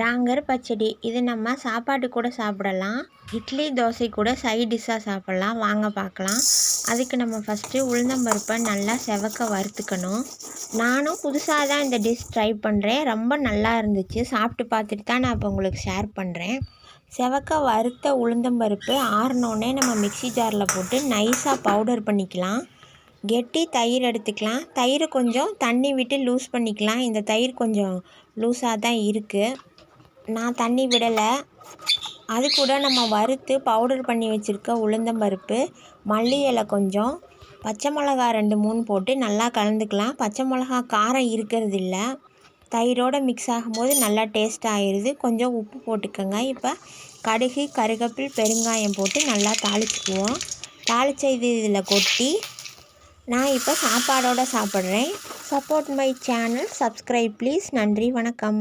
Tanker பச்சடி. இது நம்ம சாப்பாட்டு கூட சாப்பிடலாம். இட்லி தோசை கூட சைட் டிஷ்ஷாக சாப்பிட்லாம். வாங்க பார்க்கலாம். அதுக்கு நம்ம ஃபஸ்ட்டு உளுந்தம்பருப்பை நல்லா செவக்க வறுத்துக்கணும். நானும் புதுசாக தான் இந்த டிஷ் ட்ரை பண்ணுறேன் ரொம்ப நல்லா இருந்துச்சு. சாப்பிட்டு பார்த்துட்டு தான் நான் இப்போ உங்களுக்கு ஷேர் பண்ணுறேன் செவக்க வறுத்த உளுந்தம்பருப்பு ஆறினோடனே நம்ம மிக்சி ஜாரில் போட்டு நைஸாக பவுடர் பண்ணிக்கலாம். கெட்டி தயிர் எடுத்துக்கலாம். தயிர் கொஞ்சம் தண்ணி விட்டு லூஸ் பண்ணிக்கலாம். இந்த தயிர் கொஞ்சம் லூஸாக தான் இருக்குது நான் தண்ணி விடலை. அது கூட நம்ம வறுத்து பவுடர் பண்ணி வச்சுருக்க உளுந்தம்பருப்பு மல்லி இலை கொஞ்சம் பச்சை மிளகா ரெண்டு மூணு போட்டு நல்லா கலந்துக்கலாம். பச்சை மிளகா காரம் இருக்கிறது இல்லை தயிரோடு மிக்ஸ் ஆகும்போது நல்லா டேஸ்ட் ஆயிடுது கொஞ்சம் உப்பு போட்டுக்கோங்க. இப்போ கடுகு கருகப்பில் பெருங்காயம் போட்டு நல்லா தாளிச்சுக்குவோம். தாளிச்ச இது இதில் கொட்டி நான் இப்போ சாப்பாடோடு சாப்பிட்றேன். Support my channel subscribe please நன்றி வணக்கம்.